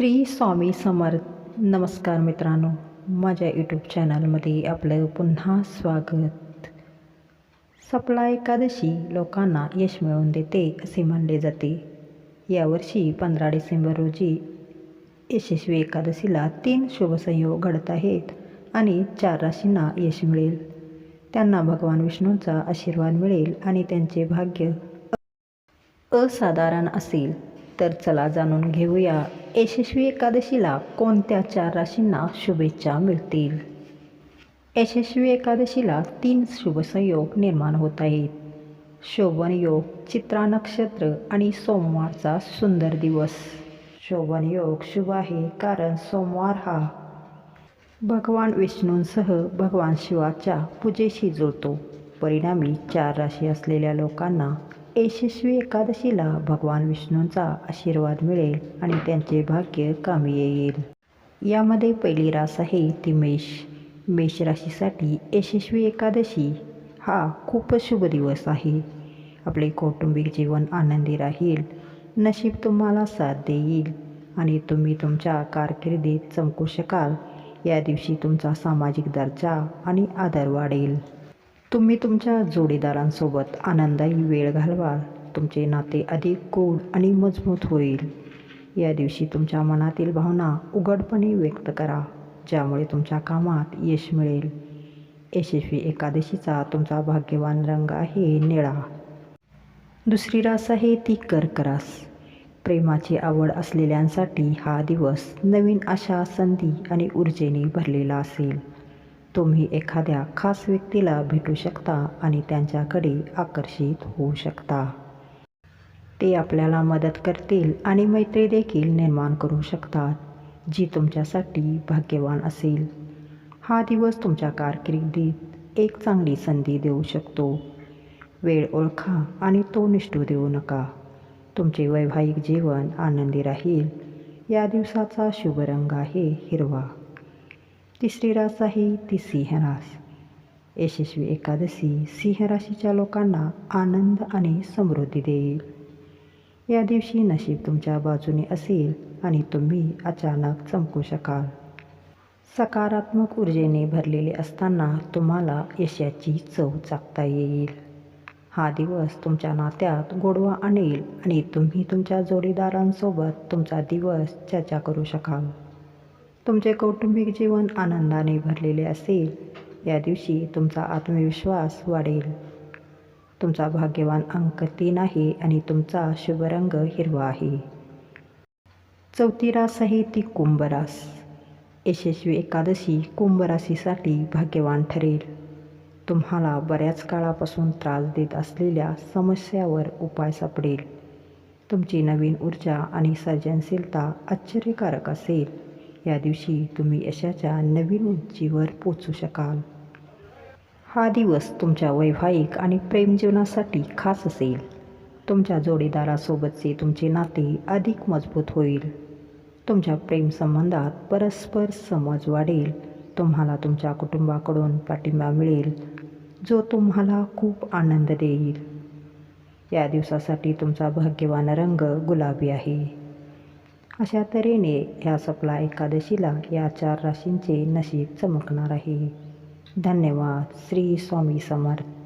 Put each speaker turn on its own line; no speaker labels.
श्री स्वामी समर्थ. नमस्कार मित्रांनो माझ्या यूट्यूब चॅनलमध्ये आपलं पुन्हा स्वागत. सपला एकादशी लोकांना यश मिळवून देते असे मानले जाते. यावर्षी पंधरा डिसेंबर रोजी यशस्वी एकादशीला तीन शुभसंयोग घडत आहेत आणि चार राशींना यश मिळेल. त्यांना भगवान विष्णूंचा आशीर्वाद मिळेल आणि त्यांचे भाग्य असाधारण असेल. तर चला जाणून घेऊया. यशस्वी एकादशीला कोणत्या चार राशींना शुभेच्छा मिळतील? यशस्वी एकादशीला तीन शुभसंयोग निर्माण होत आहेत. शोभन योग चित्रा नक्षत्र आणि सोमवारचा सुंदर दिवस. शोभन योग शुभ आहे कारण सोमवार हा भगवान विष्णूंसह भगवान शिवाच्या पूजेशी जुळतो. परिणामी चार राशी असलेल्या लोकांना यशस्वी एकादशीला भगवान विष्णूंचा आशीर्वाद मिळेल आणि त्यांचे भाग्य कामी येईल. यामध्ये पहिली रास आहे ती मेष. मेष राशीसाठी यशस्वी एकादशी हा खूपच शुभ दिवस आहे. आपले कौटुंबिक जीवन आनंदी राहील. नशीब तुम्हाला साथ देईल आणि तुम्ही तुमच्या कारकिर्दीत चमकू शकाल. या दिवशी तुमचा सामाजिक दर्जा आणि आदर वाढेल. तुम्ही तुमच्या जोडीदारांसोबत आनंदायी वेळ घालवाल. तुमचे नाते अधिक गोड आणि मजबूत होईल. या दिवशी तुमच्या मनातील भावना उघडपणे व्यक्त करा ज्यामुळे तुमच्या कामात यश मिळेल. यशस्वी एकादशीचा तुमचा भाग्यवान रंग आहे निळा. दुसरी रास आहे ती कर्करास प्रेमाची आवड असलेल्यांसाठी हा दिवस नवीन आशा संधी आणि ऊर्जेने भरलेला असेल. तुम्ही एखाद्या खास व्यक्तीला भेटू शकता आणि त्यांच्याकडे आकर्षित होऊ शकता. ते आपल्याला मदत करतील आणि मैत्री देखील निर्माण करू शकतात जी तुमच्यासाठी भाग्यवान असेल. हा दिवस तुमच्या कारकिर्दीत एक चांगली संधी देऊ शकतो. वेळ ओळखा आणि तो निष्ठू देऊ नका. तुमचे वैवाहिक जीवन आनंदी राहील. या दिवसाचा शुभ रंग आहे. हिरवा. तिसरी रास आहे ती सिंह रास यशस्वी एकादशी सिंह राशीच्या लोकांना आनंद आणि समृद्धी देईल. या दिवशी नशीब तुमच्या बाजूने असेल आणि तुम्ही अचानक चमकू शकाल. सकारात्मक ऊर्जेने भरलेले असताना तुम्हाला यशाची चव चाकता येईल. हा दिवस तुमच्या नात्यात गोडवा आणेल आणि तुम्ही तुमच्या जोडीदारांसोबत तुमचा दिवस चर्चा करू शकाल. तुमचे कौटुंबिक जीवन आनंदाने भरलेले असेल या दिवशी तुमचा आत्मविश्वास वाढेल. तुमचा भाग्यवान अंक तीन आहे आणि तुमचा शुभ रंग हिरवा आहे. चौथी रास आहे ती कुंभरास. यशस्वी एकादशी कुंभराशीसाठी भाग्यवान ठरेल. तुम्हाला बऱ्याच काळापासून त्रास देत असलेल्या समस्यावर उपाय सापडेल. तुमची नवीन ऊर्जा आणि सर्जनशीलता आश्चर्यकारक असेल. या दिवशी तुम्ही यशाच्या नवीन उंचीवर पोचू शकाल. हा दिवस तुमच्या वैवाहिक आणि प्रेमजीवनासाठी खास असेल. तुमच्या जोडीदारासोबतचे तुमचे नाते अधिक मजबूत होईल. तुमच्या प्रेमसंबंधात परस्पर समज वाढेल. तुम्हाला तुमच्या कुटुंबाकडून पाठिंबा मिळेल जो तुम्हाला खूप आनंद देईल. या दिवसासाठी तुमचा भाग्यवान रंग गुलाबी आहे. अशा तऱ्हेने ह्या सपला एकादशीला या चार राशींचे नशीब चमकणार आहे. धन्यवाद. श्री स्वामी समर्थ.